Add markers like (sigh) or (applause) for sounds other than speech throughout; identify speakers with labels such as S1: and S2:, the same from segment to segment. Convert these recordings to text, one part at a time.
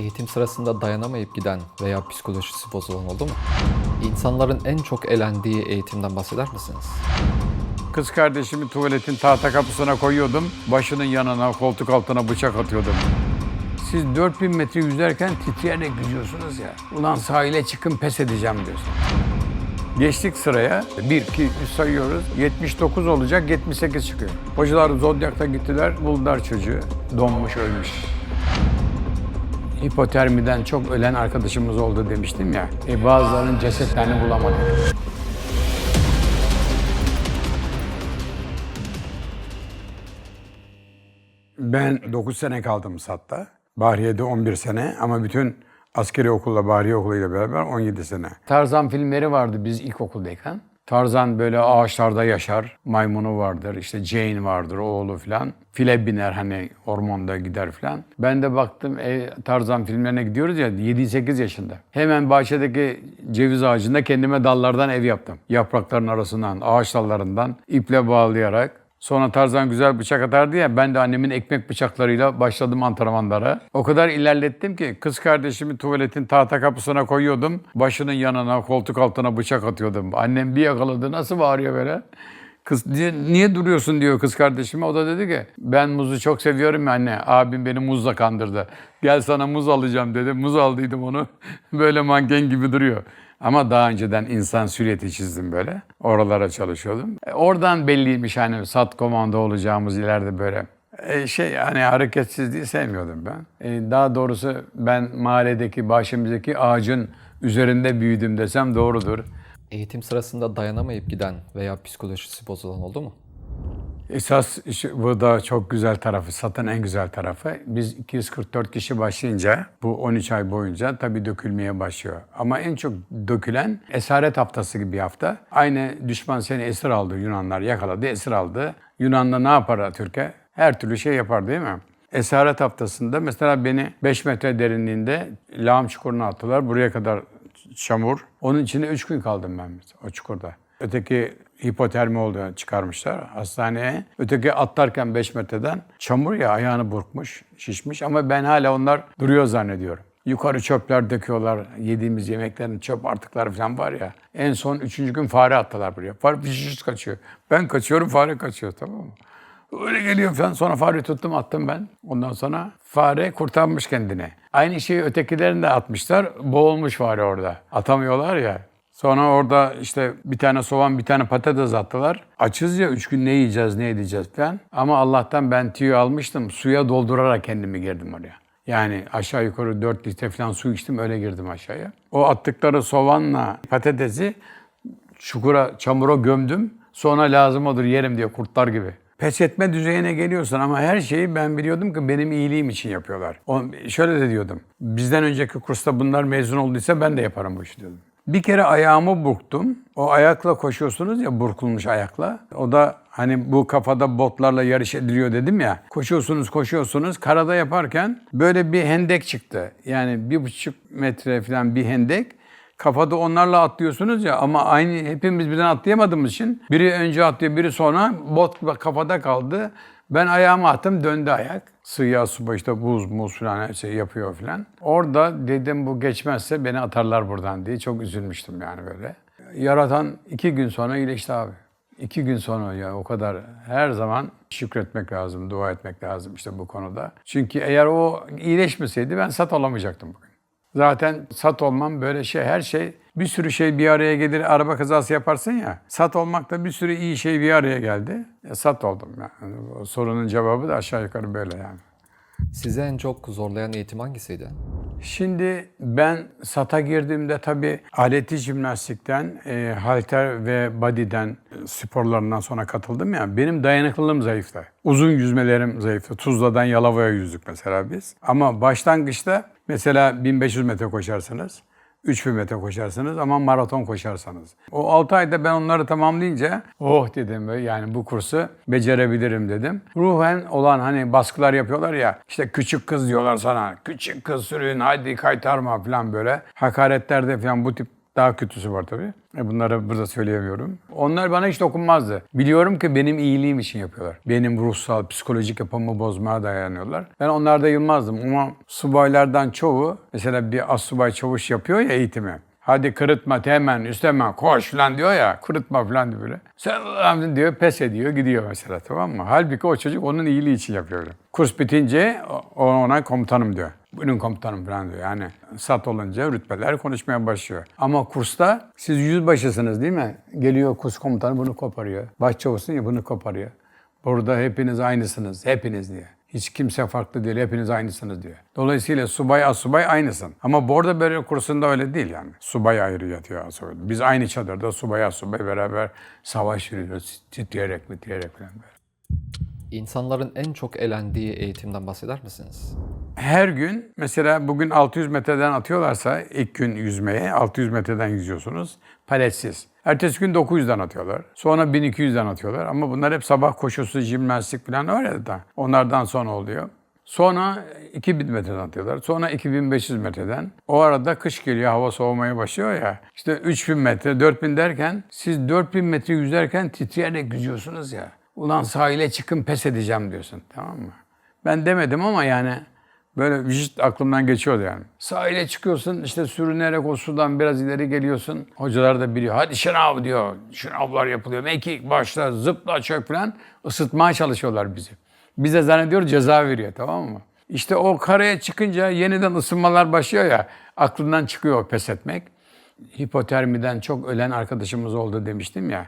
S1: Eğitim sırasında dayanamayıp giden veya psikolojisi bozulan oldu mu? İnsanların en çok elendiği eğitimden bahseder misiniz?
S2: Kız kardeşimi tuvaletin tahta kapısına koyuyordum. Başının yanına, koltuk altına bıçak atıyordum. Siz 4000 metre yüzerken titreyerek yüzüyorsunuz ya. Ulan sahile çıkın pes edeceğim diyorsun. Geçtik sıraya. 1, 2, 3 sayıyoruz. 79 olacak, 78 çıkıyor. Hocalar Zodyak'ta gittiler, buldular çocuğu. Donmuş, ölmüş. Hipotermiden çok ölen arkadaşımız oldu demiştim ya. E bazılarının cesetlerini bulamadık. Ben 9 sene kaldım SAT'ta. Bahriye'de 11 sene ama bütün askeri okulla, Bahriye okuluyla beraber 17 sene. Tarzan filmleri vardı biz ilkokuldayken. Tarzan böyle ağaçlarda yaşar, maymunu vardır, işte Jane vardır, oğlu falan. File biner hani ormanda gider falan. Ben de baktım e, Tarzan filmlerine gidiyoruz ya 7-8 yaşında. Hemen bahçedeki ceviz ağacında kendime dallardan ev yaptım. Yaprakların arasından, ağaç dallarından iple bağlayarak Sonra Tarzan güzel bıçak atardı ya ben de annemin ekmek bıçaklarıyla başladım antrenmanlara. O kadar ilerlettim ki kız kardeşimi tuvaletin tahta kapısına koyuyordum. Başının yanına koltuk altına bıçak atıyordum. Annem bir yakaladı nasıl bağırıyor böyle. Kız niye, niye duruyorsun diyor kız kardeşime. O da dedi ki ben muzu çok seviyorum ya anne. Abim beni muzla kandırdı. Gel sana muz alacağım dedi. Muz aldıydım onu. (laughs) Böyle manken gibi duruyor. Ama daha önceden insan silüeti çizdim böyle. Oralara çalışıyordum. E, oradan belliymiş hani sat komando olacağımız ileride böyle. E, şey hani hareketsizliği sevmiyordum ben. E, daha doğrusu ben mahalledeki bahçemizdeki ağacın üzerinde büyüdüm desem doğrudur.
S1: Eğitim sırasında dayanamayıp giden veya psikolojisi bozulan oldu mu?
S2: Esas bu da çok güzel tarafı, satın en güzel tarafı. Biz 244 kişi başlayınca bu 13 ay boyunca tabii dökülmeye başlıyor. Ama en çok dökülen esaret haftası gibi bir hafta. Aynı düşman seni esir aldı Yunanlar yakaladı, esir aldı. Yunan'da ne yapar Türkiye? Her türlü şey yapar değil mi? Esaret haftasında mesela beni 5 metre derinliğinde lağım çukuruna attılar. Buraya kadar çamur. Onun içinde 3 gün kaldım ben o çukurda. Öteki hipotermi oldu çıkarmışlar hastaneye. Öteki atlarken 5 metreden çamur ya ayağını burkmuş, şişmiş ama ben hala onlar duruyor zannediyorum. Yukarı çöpler döküyorlar. Yediğimiz yemeklerin çöp artıkları falan var ya. En son üçüncü gün fare attılar buraya. Fare fışış kaçıyor. Ben kaçıyorum fare kaçıyor tamam mı? Öyle geliyor falan. Sonra fare tuttum attım ben. Ondan sonra fare kurtarmış kendini. Aynı şeyi ötekilerini de atmışlar. Boğulmuş fare orada. Atamıyorlar ya. Sonra orada işte bir tane soğan, bir tane patates attılar. Açız ya üç gün ne yiyeceğiz, ne edeceğiz falan. Ama Allah'tan ben tüyü almıştım. Suya doldurarak kendimi girdim oraya. Yani aşağı yukarı 4 litre falan su içtim öyle girdim aşağıya. O attıkları soğanla patatesi çukura, çamura gömdüm. Sonra lazım olur yerim diye kurtlar gibi. Pes etme düzeyine geliyorsun ama her şeyi ben biliyordum ki benim iyiliğim için yapıyorlar. O, şöyle de diyordum. Bizden önceki kursta bunlar mezun olduysa ben de yaparım bu işi diyordum. Bir kere ayağımı burktum. O ayakla koşuyorsunuz ya burkulmuş ayakla. O da hani bu kafada botlarla yarış ediliyor dedim ya. Koşuyorsunuz koşuyorsunuz. Karada yaparken böyle bir hendek çıktı. Yani bir buçuk metre falan bir hendek. Kafada onlarla atlıyorsunuz ya ama aynı hepimiz birden atlayamadığımız için biri önce atlıyor biri sonra bot kafada kaldı. Ben ayağımı attım döndü ayak. Sıyah su işte buz muz falan her şey yapıyor falan. Orada dedim bu geçmezse beni atarlar buradan diye çok üzülmüştüm yani böyle. Yaratan iki gün sonra iyileşti abi. İki gün sonra ya o kadar her zaman şükretmek lazım, dua etmek lazım işte bu konuda. Çünkü eğer o iyileşmeseydi ben sat olamayacaktım bugün. Zaten sat olmam böyle şey, her şey bir sürü şey bir araya gelir, araba kazası yaparsın ya. Sat olmakta bir sürü iyi şey bir araya geldi. E, sat oldum yani. Sorunun cevabı da aşağı yukarı böyle yani.
S1: Sizi en çok zorlayan eğitim hangisiydi?
S2: Şimdi ben SAT'a girdiğimde tabii aleti jimnastikten, e, halter ve body'den sporlarından sonra katıldım ya. Benim dayanıklılığım zayıftı. Uzun yüzmelerim zayıftı. Tuzla'dan Yalova'ya yüzdük mesela biz. Ama başlangıçta mesela 1500 metre koşarsınız. 3000 metre koşarsınız ama maraton koşarsanız. O 6 ayda ben onları tamamlayınca oh dedim yani bu kursu becerebilirim dedim. Ruhen olan hani baskılar yapıyorlar ya işte küçük kız diyorlar sana. Küçük kız sürün hadi kaytarma falan böyle. Hakaretlerde falan bu tip Daha kötüsü var tabii. E bunları burada söyleyemiyorum. Onlar bana hiç dokunmazdı. Biliyorum ki benim iyiliğim için yapıyorlar. Benim ruhsal, psikolojik yapımı bozmaya dayanıyorlar. Ben onlarda yılmazdım ama subaylardan çoğu mesela bir assubay çavuş yapıyor ya eğitimi. Hadi kırıtma hemen üsteme koş falan diyor ya kırıtma falan diyor böyle. Sen diyor pes ediyor gidiyor mesela tamam mı? Halbuki o çocuk onun iyiliği için yapıyor. Kurs bitince ona komutanım diyor. Bugün komutanım falan diyor. Yani sat olunca rütbeler konuşmaya başlıyor. Ama kursta siz yüzbaşısınız değil mi? Geliyor kurs komutanı bunu koparıyor. Başçavuşsun ya bunu koparıyor. Burada hepiniz aynısınız. Hepiniz diye. Hiç kimse farklı değil. Hepiniz aynısınız diyor. Dolayısıyla subay asubay aynısın. Ama burada böyle kursunda öyle değil yani. Subay ayrı yatıyor asubay. Biz aynı çadırda subay asubay beraber savaş yürüyoruz. Titreyerek titreyerek falan böyle.
S1: İnsanların en çok elendiği eğitimden bahseder misiniz?
S2: Her gün mesela bugün 600 metreden atıyorlarsa ilk gün yüzmeye 600 metreden yüzüyorsunuz paletsiz. Ertesi gün 900'den atıyorlar. Sonra 1200'den atıyorlar. Ama bunlar hep sabah koşusu, jimnastik falan ya da onlardan sonra oluyor. Sonra 2000 metreden atıyorlar. Sonra 2500 metreden. O arada kış geliyor, hava soğumaya başlıyor ya. İşte 3000 metre, 4000 derken siz 4000 metre yüzerken titreyerek yüzüyorsunuz ya. Ulan sahile çıkın pes edeceğim diyorsun tamam mı? Ben demedim ama yani böyle vücut aklımdan geçiyordu yani. Sahile çıkıyorsun işte sürünerek o sudan biraz ileri geliyorsun. Hocalar da biliyor. Hadi şınav diyor. Şınavlar yapılıyor. Mekik başla zıpla çök falan ısıtmaya çalışıyorlar bizi. Biz de zannediyor ceza veriyor tamam mı? İşte o karaya çıkınca yeniden ısınmalar başlıyor ya aklından çıkıyor pes etmek. Hipotermiden çok ölen arkadaşımız oldu demiştim ya.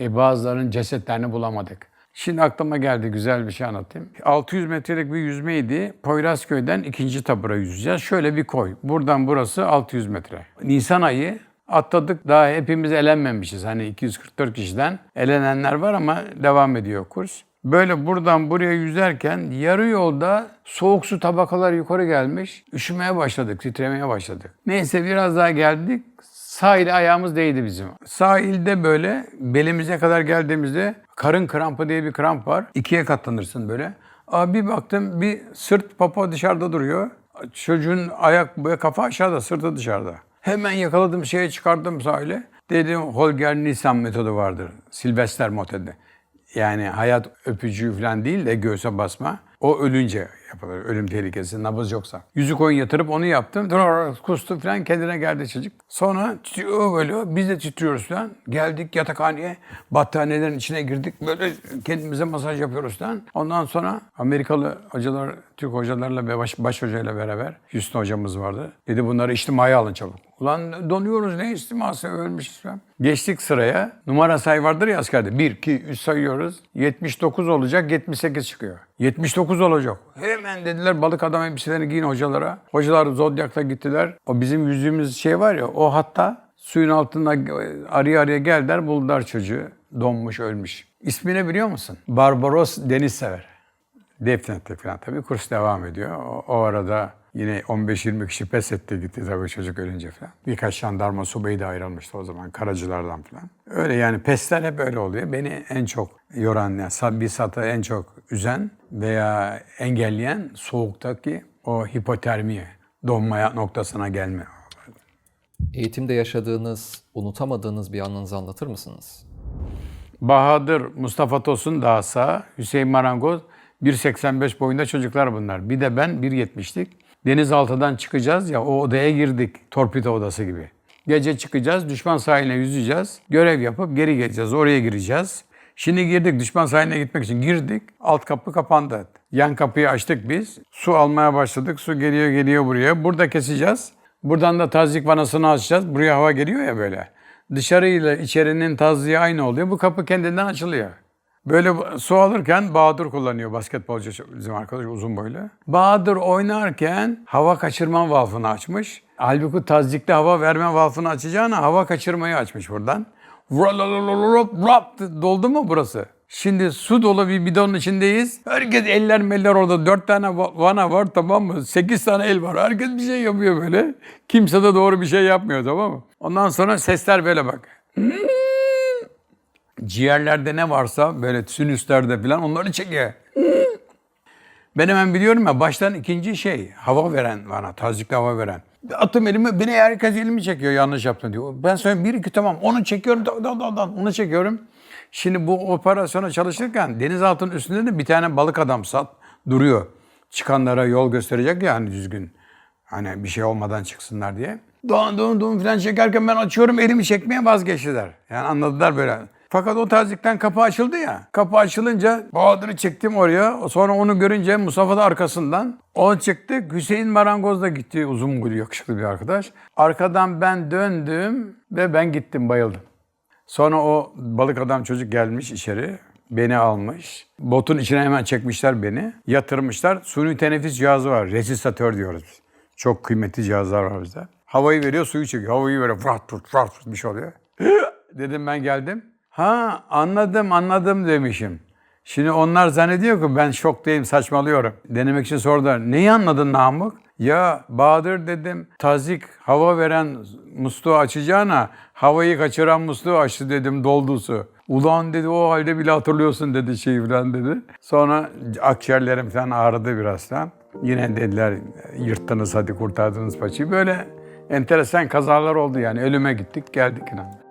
S2: E, bazılarının cesetlerini bulamadık. Şimdi aklıma geldi güzel bir şey anlatayım. 600 metrelik bir yüzmeydi. Poyrazköy'den ikinci tabura yüzeceğiz. Şöyle bir koy. Buradan burası 600 metre. Nisan ayı atladık. Daha hepimiz elenmemişiz. Hani 244 kişiden elenenler var ama devam ediyor kurs. Böyle buradan buraya yüzerken yarı yolda soğuk su tabakalar yukarı gelmiş. Üşümeye başladık, titremeye başladık. Neyse biraz daha geldik. Sahile ayağımız değdi bizim. Sahilde böyle belimize kadar geldiğimizde karın krampı diye bir kramp var. İkiye katlanırsın böyle. Abi bir baktım bir sırt popo dışarıda duruyor. Çocuğun ayak böyle kafa aşağıda, sırtı dışarıda. Hemen yakaladım şeye çıkardım sahile. Dedim Holger Nisan metodu vardır. Silvester metodu. Yani hayat öpücüğü falan değil de göğse basma. O ölünce yapılır. Ölüm tehlikesi, nabız yoksa. Yüzük oyun yatırıp onu yaptım. Kustu falan kendine geldi çocuk. Sonra titriyor böyle. Biz de titriyoruz falan. Geldik yatakhaneye. Battaniyelerin içine girdik. Böyle kendimize masaj yapıyoruz falan. Ondan sonra Amerikalı hocalar, Türk hocalarla ve baş, baş hocayla beraber Houston hocamız vardı. Dedi bunları içtimaya alın çabuk. Ulan donuyoruz ne istiması ölmüşüz falan. Geçtik sıraya. Numara sayı vardır ya askerde. 1, 2, 3 sayıyoruz. 79 olacak, 78 çıkıyor. 79 olacak. Hemen dediler balık adam elbiselerini giyin hocalara. Hocalar Zodyak'ta gittiler. O bizim yüzdüğümüz şey var ya o hatta suyun altında araya araya geldiler buldular çocuğu. Donmuş, ölmüş. İsmini biliyor musun? Barbaros Deniz Sever. Defnetti falan tabii. Kurs devam ediyor. O, o arada yine 15-20 kişi pes etti gitti tabii çocuk ölünce falan. Birkaç jandarma subayı da ayrılmıştı o zaman karacılardan falan. Öyle yani pesler hep öyle oluyor. Beni en çok yoran, yani bir satı en çok üzen veya engelleyen soğuktaki o hipotermi, donmaya noktasına gelme.
S1: Eğitimde yaşadığınız, unutamadığınız bir anınızı anlatır mısınız?
S2: Bahadır, Mustafa Tosun daha sağ, Hüseyin Marangoz 1.85 boyunda çocuklar bunlar. Bir de ben 1.70'lik. Denizaltıdan çıkacağız ya o odaya girdik. Torpido odası gibi. Gece çıkacağız, düşman sahiline yüzeceğiz. Görev yapıp geri geleceğiz. Oraya gireceğiz. Şimdi girdik düşman sahiline gitmek için girdik. Alt kapı kapandı. Yan kapıyı açtık biz. Su almaya başladık. Su geliyor geliyor buraya. Burada keseceğiz. Buradan da tazyik vanasını açacağız. Buraya hava geliyor ya böyle. Dışarıyla içerinin tazyiği aynı oluyor. Bu kapı kendinden açılıyor. Böyle su alırken Bahadır kullanıyor basketbolcu bizim arkadaş uzun boylu. Bahadır oynarken hava kaçırma valfını açmış. Halbuki tazyikte hava verme valfını açacağına hava kaçırmayı açmış buradan. Doldu mu burası? Şimdi su dolu bir bidonun içindeyiz. Herkes eller meller orada. Dört tane va- vana var tamam mı? Sekiz tane el var. Herkes bir şey yapıyor böyle. Kimse de doğru bir şey yapmıyor tamam mı? Ondan sonra sesler böyle bak. Ciğerlerde ne varsa böyle sinüslerde falan onları çekiyor. Ben hemen biliyorum ya baştan ikinci şey hava veren bana tazikli hava veren. Atım elimi, beni herkes elimi çekiyor yanlış yaptın diyor. Ben söylüyorum bir iki tamam onu çekiyorum, da, da, da, da, onu çekiyorum. Şimdi bu operasyona çalışırken denizaltının üstünde de bir tane balık adam sat duruyor. Çıkanlara yol gösterecek ya hani düzgün. Hani bir şey olmadan çıksınlar diye. Doğan doğan doğan falan çekerken ben açıyorum elimi çekmeye vazgeçtiler. Yani anladılar böyle. Fakat o tazikten kapı açıldı ya. Kapı açılınca Bahadır'ı çektim oraya. Sonra onu görünce Mustafa da arkasından. O çıktı. Hüseyin Marangoz da gitti. Uzun boylu yakışıklı bir arkadaş. Arkadan ben döndüm ve ben gittim bayıldım. Sonra o balık adam çocuk gelmiş içeri. Beni almış. Botun içine hemen çekmişler beni. Yatırmışlar. Suni teneffüs cihazı var. Resistatör diyoruz biz. Çok kıymetli cihazlar var bizde. Havayı veriyor, suyu çekiyor. Havayı veriyor. Fırat fırat fırat bir şey oluyor. (gasps) Dedim ben geldim. Ha anladım anladım demişim. Şimdi onlar zannediyor ki ben şoktayım saçmalıyorum. Denemek için sordular. Neyi anladın Namık? Ya Bahadır dedim tazik hava veren musluğu açacağına havayı kaçıran musluğu açtı dedim doldu su. Ulan dedi o halde bile hatırlıyorsun dedi şey falan dedi. Sonra akciğerlerim falan ağrıdı biraz falan. Yine dediler yırttınız hadi kurtardınız paçayı. Böyle enteresan kazalar oldu yani ölüme gittik geldik. inan.